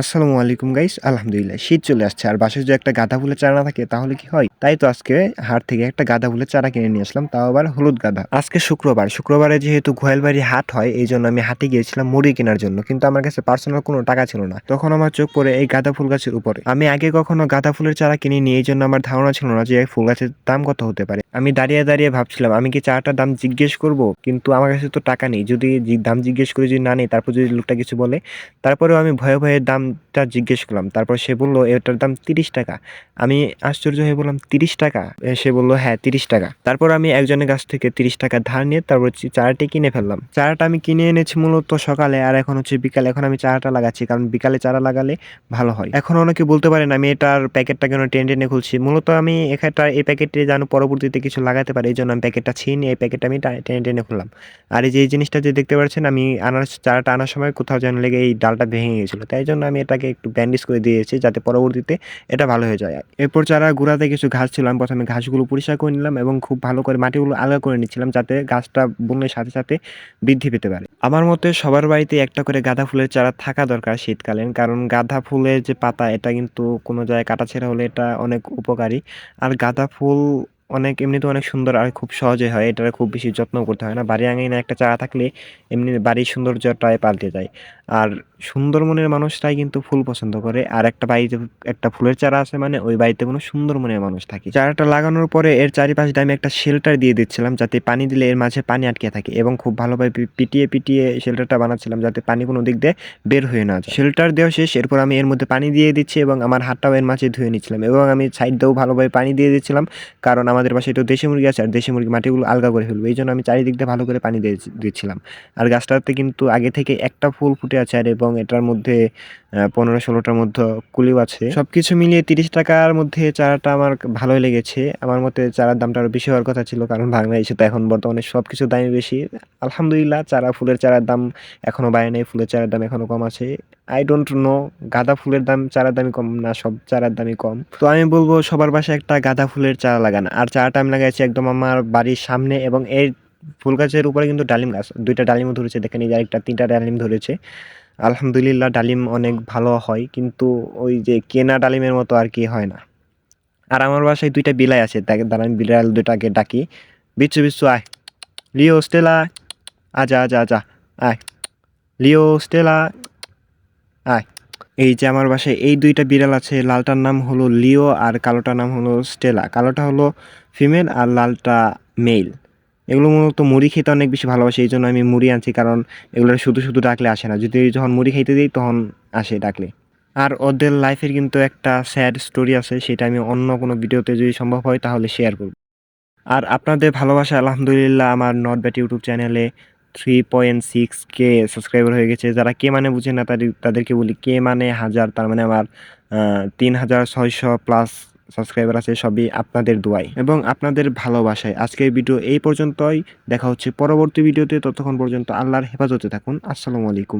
আসসালামু আলাইকুম গাইস, আলহামদুলিল্লাহ, শীত চলে আসছে। আর বাসায় যদি একটা গাঁদা ফুলের চারা না থাকে, তাহলে কি হয়? তাই তো আজকে হাট থেকে একটা গাঁদা ফুলের চারা কিনে নিয়ে আসলাম, তাও আবার হলুদ গাঁদা। আজকে শুক্রবার, শুক্রবারে যেহেতু গোয়ালবাড়ি হাট হয়, এই জন্য আমি হাটে গিয়েছিলাম মুড়ি কেনার জন্য, কিন্তু আমার কাছে পার্সোনাল কোনো টাকা ছিল না। তখন আমার চোখ পড়ে এই গাঁদা ফুল গাছের উপরে। আমি আগে কখনো গাঁদা ফুলের চারা কিনে নিয়ে এই জন্য আমার ধারণা ছিল না যে এই ফুল গাছের দাম কত হতে পারে। আমি দাঁড়িয়ে দাঁড়িয়ে ভাবছিলাম, আমি কি চারাটার দাম জিজ্ঞেস করব? কিন্তু আমার কাছে তো টাকা নেই। যদি দাম জিজ্ঞেস করে যদি না নেই, তারপর যদি লোকটা কিছু বলে, তারপরেও আমি ভয়ে ভয়ে দামটা জিজ্ঞেস করলাম। তারপর সে বলল, এটার দাম তিরিশ টাকা। আমি আশ্চর্য হয়ে বললাম, তিরিশ টাকা? সে বলল হ্যাঁ তিরিশ টাকা। তারপর আমি একজনের কাছ থেকে তিরিশ টাকা ধার নিয়ে তারপর চারাটি কিনে ফেললাম। চারাটা আমি কিনে এনেছি মূলত সকালে, আর এখন হচ্ছে বিকালে। এখন আমি চারাটা লাগাচ্ছি, কারণ বিকালে চারা লাগালে ভালো হয়। এখন অনেকে বলতে পারেন আমি এটার প্যাকেটটা কেন টেনে টেনে খুলছি? মূলত আমি এখানটা এই প্যাকেটটি যেন পরবর্তীতে কিছু লাগাতে পারি এই জন্য আমি প্যাকেটটা ছিঁড়ে নিয়ে এই প্যাকেটটা আমি টেনে টেনে খুললাম। আর এই যে, এই জিনিসটা যে দেখতে পাচ্ছেন, আমি আনার চারাটা আনার সময় কোথাও যেন লেগে এই ডালটা ভেঙে গেছিল তাই জন্য আমি এটাকে একটু ব্যান্ডেজ করে দিয়েছি যাতে পরবর্তীতে এটা ভালো হয়ে যায়। এরপর চারা গোড়াতে কিছু ঘাস ছিল আমি প্রথমে ঘাসগুলো পরিষ্কার করে নিলাম এবং খুব ভালো করে মাটিগুলো আলাদা করে নিচ্ছিলাম যাতে গাছটা বনের সাথে সাথে বৃদ্ধি পেতে পারে। আমার মতে সবার বাড়িতে একটা করে গাঁদা ফুলের চারা থাকা দরকার শীতকালীন, কারণ গাঁদা ফুলের যে পাতা, এটা কিন্তু কোনো জায়গায় কাটাছেঁড়া হলে এটা অনেক উপকারী। আর গাঁদা ফুল অনেক, এমনিতে অনেক সুন্দর আর খুব সহজে হয়। এটার খুব বেশি যত্ন করতে হয় না। বাড়ি আঙিনায় একটা চারা থাকলে এমনি বাড়ির সৌন্দর্যটাই পাল্টে যায়। আর সুন্দরবনের মানুষরাই কিন্তু ফুল পছন্দ করে। আর একটা বাড়িতে একটা ফুলের চারা আছে মানে ওই বাড়িতে কোনো সুন্দরবনের মানুষ থাকে। চারাটা লাগানোর পরে এর চারিপাশে আমি একটা শেল্টার দিয়ে দিচ্ছিলাম যাতে পানি দিলে এর মাঝে পানি আটকে থাকে এবং খুব ভালোভাবে পিটিয়ে পিটিয়ে শেল্টারটা বানাচ্ছিলাম যাতে পানি কোনো দিক দিয়ে বের হয়ে না যায়। শেল্টার দেওয়া শেষ, এরপর আমি এর মধ্যে পানি দিয়ে দিচ্ছি এবং আমার হাতটাও এর মাঝে ধুয়ে নিচ্ছিলাম এবং আমি সাইড দিয়েও ভালোভাবে পানি দিয়ে দিচ্ছিলাম কারণ আমাদের পাশে তো দেশি মুরগি আছে, আর দেশি মুরগি মাটিগুলো আলগা করে ফেলবে। এই জন্য আমি চারিদিক দিয়ে ভালো করে পানি দিয়ে দিচ্ছিলাম। আর গাছটাতে কিন্তু আগে থেকে একটা ফুল ফুটে আছে আর এবং এটার মধ্যে পনেরো ষোলোটার মধ্যে কুলিও আছে। সব কিছু মিলিয়ে তিরিশ টাকার মধ্যে চারাটা আমার ভালোই লেগেছে। আমার মতে চারার দামটা আরও বেশি হওয়ার কথা ছিল, কারণ বাংলাদেশে তো এখন বর্তমানে সব কিছুর দামই বেশি। আলহামদুলিল্লাহ, চারা, ফুলের চারার দাম এখনও বাড়ে নেই, ফুলের চারার দাম এখনও কম আছে। আই ডোন্ট নো গাঁদা ফুলের দাম, চারার দামই কম না, সব চারার দামই কম। তো আমি বলব, সবার বাসায় একটা গাঁদা ফুলের চারা লাগান। আর চারাটা আমি লাগাইছি একদম আমার বাড়ির সামনে এবং এর ফুল গাছের উপরে কিন্তু ডালিম গাছ, দুইটা ডালিমও ধরেছে, দেখেন এই আরেকটা, তিনটা ডালিম ধরেছে। আলহামদুলিল্লাহ ডালিম অনেক ভালো হয়, কিন্তু ওই যে কেনা ডালিমের মতো আর কি হয় না। আর আমার বাসায় দুইটা বিলাই আছে তাকে দাঁড়ান, বিড়াল দুটাকে ডাকি। বিচ্ছু বিচ্ছু, আয়। লিও, স্টেলা আজা আজা আজা আয়। লিও, স্টেলা, আয়। এই যে আমার বাসায় এই দুইটা বিড়াল আছে, লালটার নাম হলো লিও আর কালোটার নাম হলো স্টেলা। কালোটা হলো ফিমেল আর লালটা মেল এগুলো মূলত মুড়ি খেতে অনেক বেশি ভালোবাসে, এই জন্য আমি মুড়ি আনছি, কারণ এগুলো শুধু শুধু ডাকলে আসে না। যদি যখন মুড়ি খাইতে দিই, তখন আসে ডাকলে। আর ওদের লাইফের কিন্তু একটা স্যাড স্টোরি আছে, সেটা আমি অন্য কোনো ভিডিওতে যদি সম্ভব হয়, তাহলে শেয়ার করব। আর আপনাদের ভালোবাসা, আলহামদুলিল্লাহ, আমার নট ব্যাট ইউটিউব চ্যানেলে three point six K subscriber হয়ে গেছে। যারা কে মানে বুঝে না, তাদের, তাদেরকে বলি, কে মানে হাজার, তার মানে আমার তিন হাজার ছয়শো প্লাস সাবস্ক্রাইবার আছে, সবই আপনাদের দোয়াই এবং আপনাদের ভালোবাসায়। আজকের ভিডিও এই পর্যন্তই। দেখা হচ্ছে পরবর্তী ভিডিওতে ততক্ষণ পর্যন্ত আল্লাহর হেফাজতে থাকুন। আসসালামু আলাইকুম।